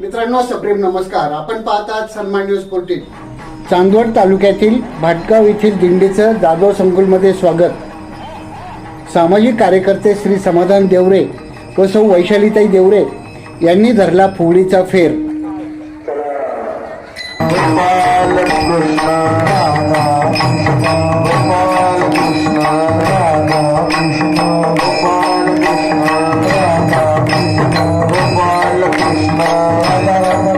मित्रांनो सप्रेम नमस्कार. आपण पाहतात सन्मान न्यूज फोर्टीन. चांदवड तालुक्यातील भाटगाव येथील दिंडीचं जाधव संकुलमध्ये स्वागत. सामाजिक कार्यकर्ते श्री समाधान देवरे व सौ वैशालीताई देवरे यांनी धरला फुगडीचा फेर. la la la la